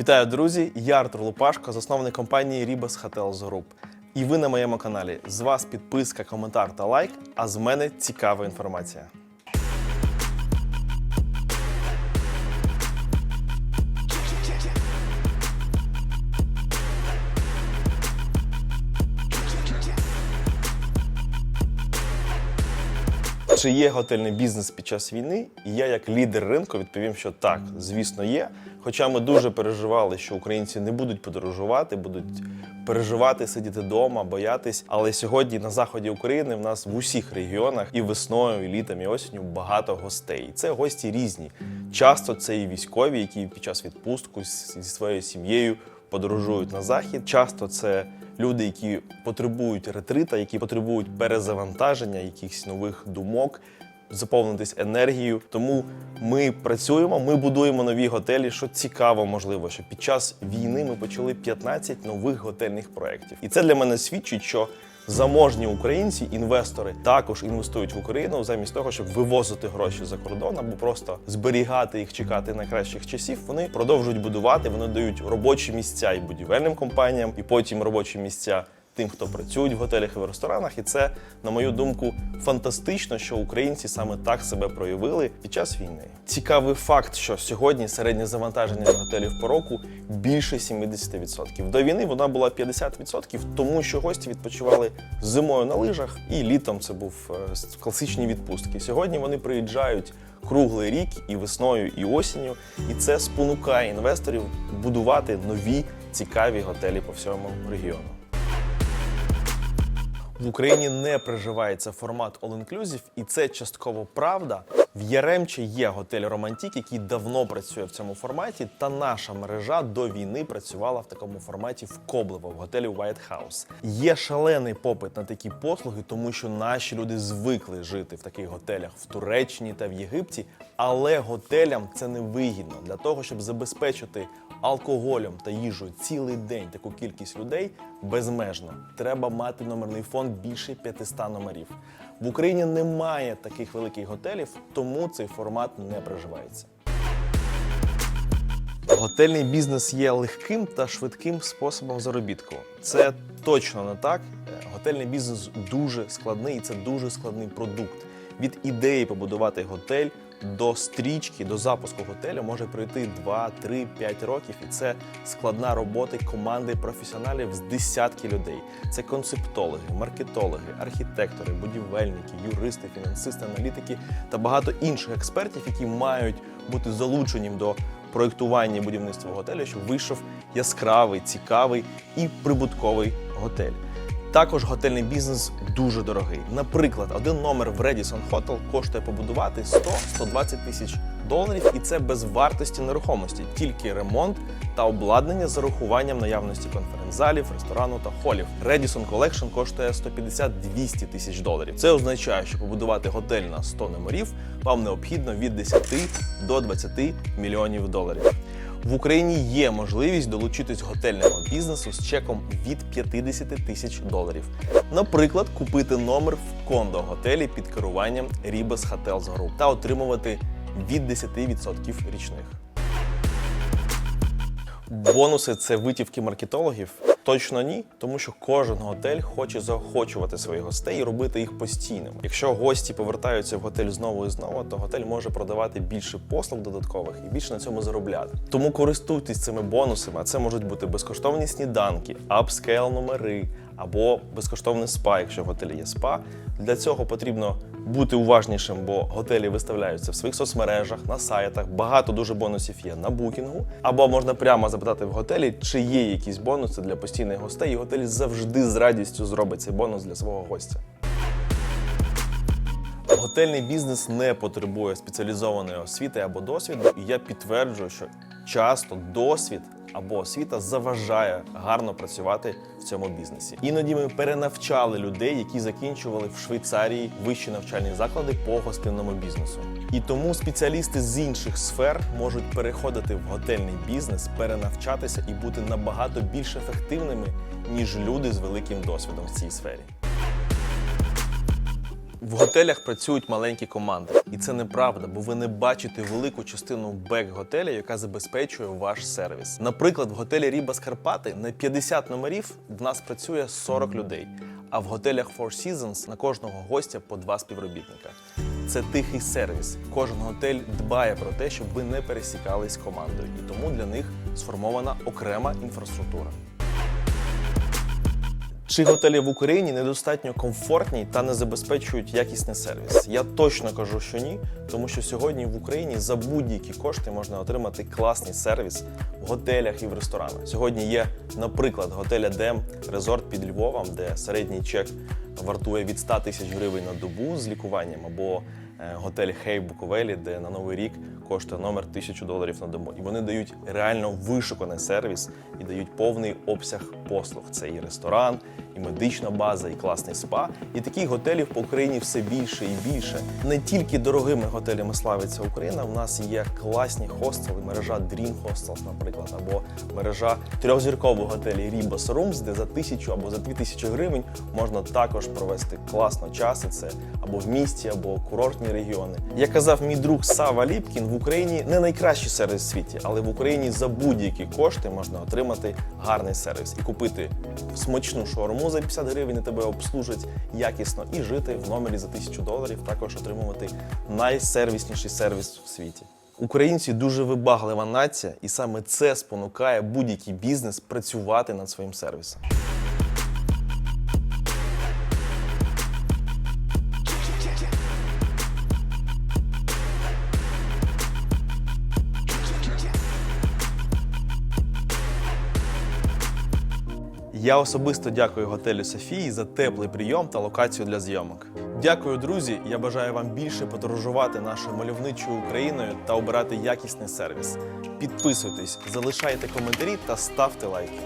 Вітаю, друзі! Я Артур Лупашко, засновник компанії Ribas Hotels Group. І ви на моєму каналі. З вас підписка, коментар та лайк, а з мене цікава інформація. Чи є готельний бізнес під час війни? І я, як лідер ринку, відповім, що так, звісно, є. Хоча ми дуже переживали, що українці не будуть подорожувати, будуть переживати, сидіти вдома, боятись. Але сьогодні на заході України в нас в усіх регіонах і весною, і літом, і осінню багато гостей. І це гості різні. Часто це і військові, які під час відпустку зі своєю сім'єю подорожують на захід. Часто це люди, які потребують ретрита, які потребують перезавантаження, якихось нових думок, заповнитись енергією. Тому ми працюємо, ми будуємо нові готелі. Що цікаво, можливо, що під час війни ми почали 15 нових готельних проєктів. І це для мене свідчить, що заможні українці, інвестори також інвестують в Україну замість того, щоб вивозити гроші за кордон або просто зберігати їх, чекати найкращих часів. Вони продовжують будувати, вони дають робочі місця і будівельним компаніям, і потім робочі місця тим, хто працюють в готелях і в ресторанах. І це, на мою думку, фантастично, що українці саме так себе проявили під час війни. Цікавий факт, що сьогодні середнє завантаження готелів по року більше 70%. До війни вона була 50%, тому що гості відпочивали зимою на лижах, і літом це був е, класичні відпустки. Сьогодні вони приїжджають круглий рік і весною, і осінню, і це спонукає інвесторів будувати нові цікаві готелі по всьому регіону. В Україні не приживається формат all-inclusive, і це частково правда. В Яремче є готель Романтік, який давно працює в цьому форматі. Та наша мережа до війни працювала в такому форматі в Коблево, в готелі White House. Є шалений попит на такі послуги, тому що наші люди звикли жити в таких готелях в Туреччині та в Єгипті. Але готелям це не вигідно для того, щоб забезпечити алкоголем та їжею цілий день таку кількість людей безмежно. Треба мати номерний фонд більше 500 номерів. В Україні немає таких великих готелів, тому цей формат не проживається. Готельний бізнес є легким та швидким способом заробітку. Це точно не так. Готельний бізнес дуже складний і це дуже складний продукт. Від ідеї побудувати готель до стрічки, до запуску готелю може пройти 2, 3, 5 років, і це складна робота команди професіоналів з десятки людей. Це концептологи, маркетологи, архітектори, будівельники, юристи, фінансисти, аналітики та багато інших експертів, які мають бути залучені до проєктування будівництва готелю, щоб вийшов яскравий, цікавий і прибутковий готель. Також готельний бізнес дуже дорогий. Наприклад, один номер в Redison Hotel коштує побудувати 100-120 тисяч доларів, і це без вартості нерухомості, тільки ремонт та обладнання з зарахуванням наявності конференц-залів, ресторану та холів. Redison Collection коштує 150-200 тисяч доларів. Це означає, що побудувати готель на 100 номерів вам необхідно від 10 до 20 мільйонів доларів. В Україні є можливість долучитись готельного бізнесу з чеком від 50 тисяч доларів. Наприклад, купити номер в кондо готелі під керуванням Ribes Hotels Group та отримувати від 10% річних. Бонуси це витівки маркетологів? Точно ні, тому що кожен готель хоче заохочувати своїх гостей і робити їх постійними. Якщо гості повертаються в готель знову і знову, то готель може продавати більше послуг додаткових і більше на цьому заробляти. Тому користуйтесь цими бонусами. А це можуть бути безкоштовні сніданки, апскейл номери або безкоштовний спа, якщо в готелі є спа. Для цього потрібно бути уважнішим, бо готелі виставляються в своїх соцмережах, на сайтах. Багато дуже бонусів є на букінгу. Або можна прямо запитати в готелі, чи є якісь бонуси для постійних гостей, і готель завжди з радістю зробить цей бонус для свого гостя. Готельний бізнес не потребує спеціалізованої освіти або досвіду, і я підтверджую, що часто досвід або освіта заважає гарно працювати в цьому бізнесі. Іноді ми перенавчали людей, які закінчували в Швейцарії вищі навчальні заклади по гостинному бізнесу. І тому спеціалісти з інших сфер можуть переходити в готельний бізнес, перенавчатися і бути набагато більш ефективними, ніж люди з великим досвідом в цій сфері. В готелях працюють маленькі команди, і це неправда, бо ви не бачите велику частину бек-готеля, яка забезпечує ваш сервіс. Наприклад, в готелі Ріба Скарпати на 50 номерів в нас працює 40 людей, а в готелях Four Seasons на кожного гостя по два співробітника. Це тихий сервіс. Кожен готель дбає про те, щоб ви не пересікались командою, і тому для них сформована окрема інфраструктура. Чи готелі в Україні недостатньо комфортні та не забезпечують якісний сервіс? Я точно кажу, що ні, тому що сьогодні в Україні за будь-які кошти можна отримати класний сервіс в готелях і в ресторанах. Сьогодні є, наприклад, готель Адем Резорт під Львовом, де середній чек вартує від 100 тисяч гривень на добу з лікуванням, або е, готель Хей Буковелі, де на новий рік коштує номер 1000 доларів на добу. І вони дають реально вишуканий сервіс і дають повний обсяг послуг. Це і ресторан, і медична база, і класний спа. І таких готелів по Україні все більше і більше. Не тільки дорогими готелями славиться Україна. У нас є класні хостели, мережа Dream Hostels, наприклад, або мережа трьохзіркових готелів Ribos Rooms, де за тисячу або за дві тисячі гривень можна також провести класно час. І це або в місті, або курортні регіони. Як казав мій друг Сава Ліпкін, в Україні не найкращий сервіс в світі, але в Україні за будь-які кошти можна отримати гарний сервіс і купити смачну шаурму за 50 гривень, і тебе обслужать якісно, і жити в номері за 1000 доларів, також отримувати найсервісніший сервіс в світі. Українці дуже вибаглива нація, і саме це спонукає будь-який бізнес працювати над своїм сервісом. Я особисто дякую готелю Софії за теплий прийом та локацію для зйомок. Дякую, друзі. Я бажаю вам більше подорожувати нашою мальовничою Україною та обирати якісний сервіс. Підписуйтесь, залишайте коментарі та ставте лайки.